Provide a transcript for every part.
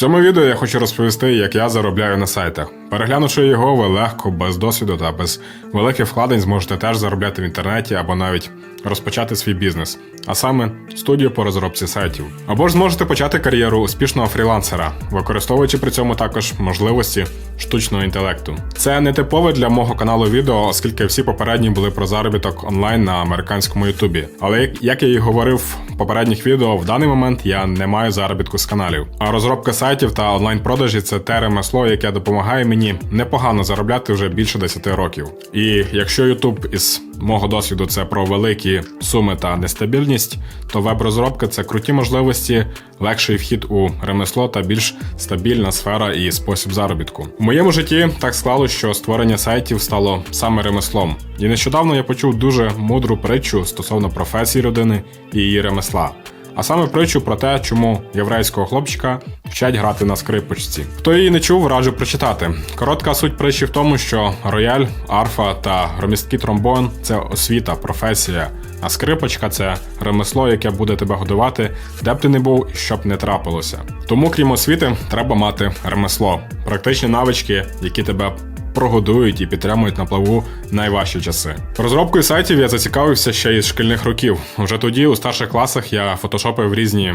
цьому відео я хочу розповісти, як я заробляю на сайтах. Переглянувши його, ви легко, без досвіду та без великих вкладень зможете теж заробляти в інтернеті або навіть розпочати свій бізнес, а саме студію по розробці сайтів. Або ж зможете почати кар'єру успішного фрілансера, використовуючи при цьому також можливості штучного інтелекту. Це не типове для мого каналу відео, оскільки всі попередні були про заробіток онлайн на американському Ютубі. Але як- я і говорив попередніх відео, в даний момент я не маю заробітку з каналів. А розробка сайтів та онлайн-продажі це те ремесло, яке допомагає мені непогано заробляти вже більше 10 років. І якщо Ютуб із мого досвіду це про великі суми та нестабільність, то веб-розробка це круті можливості, легший вхід у ремесло та більш стабільна сфера і спосіб заробітку. У моєму житті так склалося, що створення сайтів стало саме ремеслом. І нещодавно я почув дуже мудру притчу стосовно професії людини і її ремесла. А саме притчу про те, чому єврейського хлопчика вчать грати на скрипочці. Хто її не чув, раджу прочитати. Коротка суть притчі в тому, що рояль, арфа та громісткий тромбон це освіта, професія, а скрипочка це ремесло, яке буде тебе годувати, де б ти не був і що б не трапилося. Тому, крім освіти, треба мати ремесло, практичні навички, які тебе прогодують і підтримують на плаву найважчі часи. Розробкою сайтів я зацікавився ще із шкільних років. Вже тоді, у старших класах, я фотошопив різні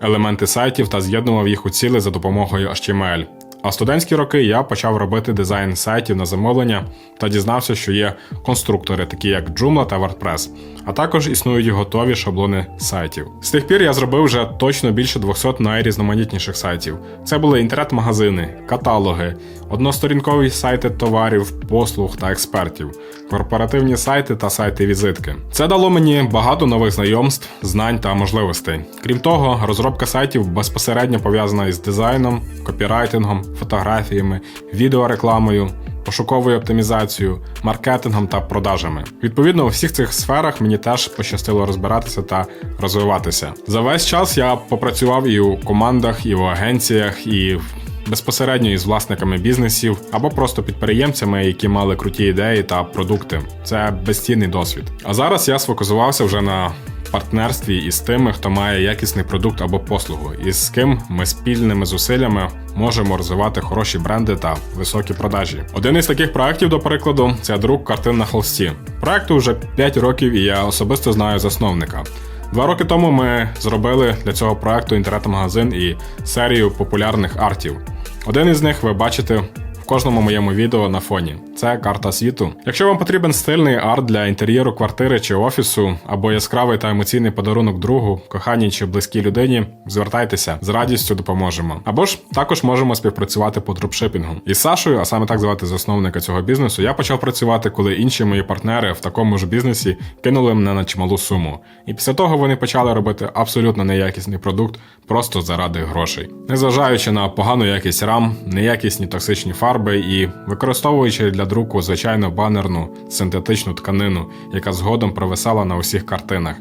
елементи сайтів та з'єднував їх у ціле за допомогою HTML. А в студентські роки я почав робити дизайн сайтів на замовлення та дізнався, що є конструктори, такі як Joomla та WordPress, а також існують готові шаблони сайтів. З тих пір я зробив вже точно більше 200 найрізноманітніших сайтів. Це були інтернет-магазини, каталоги, односторінкові сайти товарів, послуг та експертів, корпоративні сайти та сайти-візитки. Це дало мені багато нових знайомств, знань та можливостей. Крім того, розробка сайтів безпосередньо пов'язана із дизайном, копірайтингом, фотографіями, відеорекламою. Пошуковою оптимізацією, маркетингом та продажами. Відповідно, у всіх цих сферах мені теж пощастило розбиратися та розвиватися. За весь час я попрацював і у командах, і в агенціях, і безпосередньо із власниками бізнесів або просто підприємцями, які мали круті ідеї та продукти. Це безцінний досвід. А зараз я сфокусувався вже на партнерстві із тими, хто має якісний продукт або послугу, і з ким ми спільними зусиллями можемо розвивати хороші бренди та високі продажі. Один із таких проєктів, до прикладу, це друк картин на холсті. Проекту вже 5 років, і я особисто знаю засновника. Два роки тому ми зробили для цього проекту інтернет-магазин і серію популярних артів. Один із них ви бачите в кожному моєму відео на фоні. Це карта світу. Якщо вам потрібен стильний арт для інтер'єру квартири чи офісу, або яскравий та емоційний подарунок другу, коханій чи близькій людині, звертайтеся, з радістю допоможемо. Або ж також можемо співпрацювати по дропшипінгу. Із Сашою, а саме так звати засновника цього бізнесу, я почав працювати, коли інші мої партнери в такому ж бізнесі кинули мене на чималу суму. І після того вони почали робити абсолютно неякісний продукт просто заради грошей, незважаючи на погану якість рам, неякісні токсичні фарби і використовуючи для друку звичайно банерну синтетичну тканину, яка згодом провисала на усіх картинах.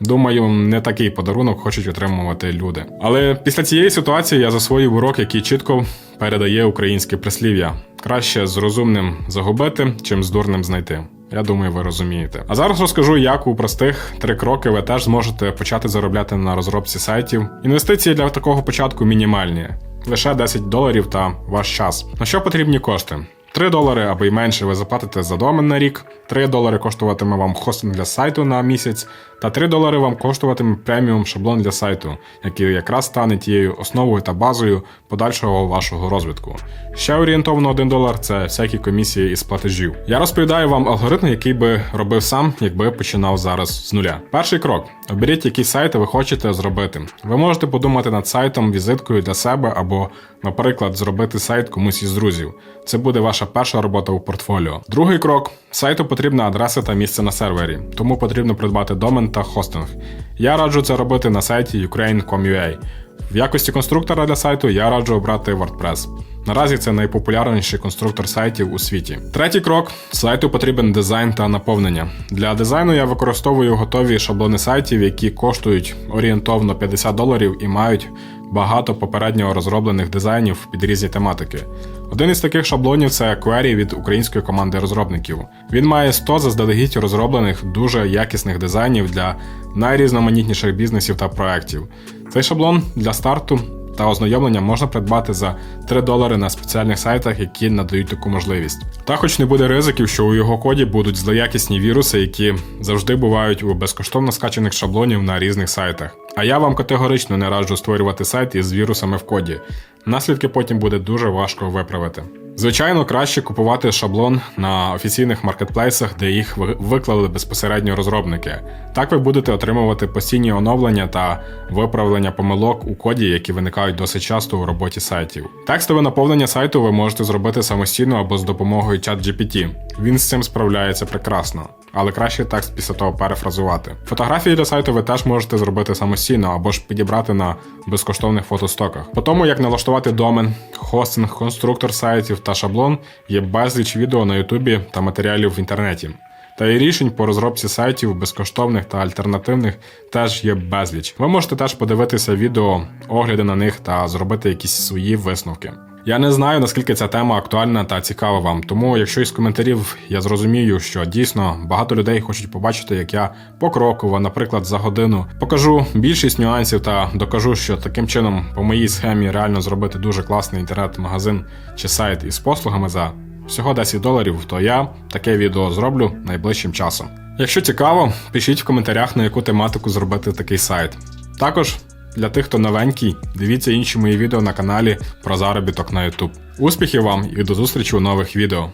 Думаю, не такий подарунок хочуть отримувати люди. Але після цієї ситуації я засвоїв урок, який чітко передає українське прислів'я: краще з розумним загубити, чим з дурним знайти. Я думаю, ви розумієте. А зараз розкажу, як у простих три кроки ви теж зможете почати заробляти на розробці сайтів. Інвестиції для такого початку мінімальні, лише 10 доларів та ваш час. На що потрібні кошти? 3 долари або й менше ви заплатите за домен на рік, 3 долари коштуватиме вам хостинг для сайту на місяць, та 3 долари вам коштуватиме преміум шаблон для сайту, який якраз стане тією основою та базою подальшого вашого розвитку. Ще орієнтовно 1 долар це всякі комісії із платежів. Я розповідаю вам алгоритм, який би робив сам, якби починав зараз з нуля. Перший крок: оберіть, які сайти ви хочете зробити. Ви можете подумати над сайтом, візиткою для себе або, наприклад, зробити сайт комусь із друзів. Це буде ваша перша робота у портфоліо. Другий крок: сайту потрібна адреса та місце на сервері, тому потрібно придбати домен та хостинг. Я раджу це робити на сайті ukraine.com.ua. В якості конструктора для сайту я раджу обрати WordPress. Наразі це найпопулярніший конструктор сайтів у світі. Третій крок: сайту потрібен дизайн та наповнення. Для дизайну я використовую готові шаблони сайтів, які коштують орієнтовно 50 доларів і мають багато попередньо розроблених дизайнів під різні тематики. Один із таких шаблонів це Query від української команди розробників. Він має 100 заздалегідь розроблених дуже якісних дизайнів для найрізноманітніших бізнесів та проєктів. Цей шаблон для старту та ознайомлення можна придбати за 3 долари на спеціальних сайтах, які надають таку можливість. Та хоч не буде ризиків, що у його коді будуть злоякісні віруси, які завжди бувають у безкоштовно скачаних шаблонів на різних сайтах. А я вам категорично не раджу створювати сайт із вірусами в коді. Наслідки потім буде дуже важко виправити. Звичайно, краще купувати шаблон на офіційних маркетплейсах, де їх виклали безпосередньо розробники. Так ви будете отримувати постійні оновлення та виправлення помилок у коді, які виникають досить часто у роботі сайтів. Текстове наповнення сайту ви можете зробити самостійно або з допомогою ChatGPT. Він з цим справляється прекрасно, але краще текст після того перефразувати. Фотографії для сайту ви теж можете зробити самостійно або ж підібрати на безкоштовних фотостоках. По тому, як налаштувати домен, хостинг, конструктор сайтів та шаблон, є безліч відео на Ютубі та матеріалів в інтернеті. Та і рішень по розробці сайтів безкоштовних та альтернативних теж є безліч. Ви можете теж подивитися відео, огляди на них та зробити якісь свої висновки. Я не знаю, наскільки ця тема актуальна та цікава вам, тому якщо із коментарів я зрозумію, що дійсно багато людей хочуть побачити, як я покроково, наприклад, за годину покажу більшість нюансів та докажу, що таким чином по моїй схемі реально зробити дуже класний інтернет-магазин чи сайт із послугами за всього 10 доларів, то я таке відео зроблю найближчим часом. Якщо цікаво, пишіть в коментарях, на яку тематику зробити такий сайт. Також для тих, хто новенький, дивіться інші мої відео на каналі про заробіток на YouTube. Успіхів вам і до зустрічі у нових відео!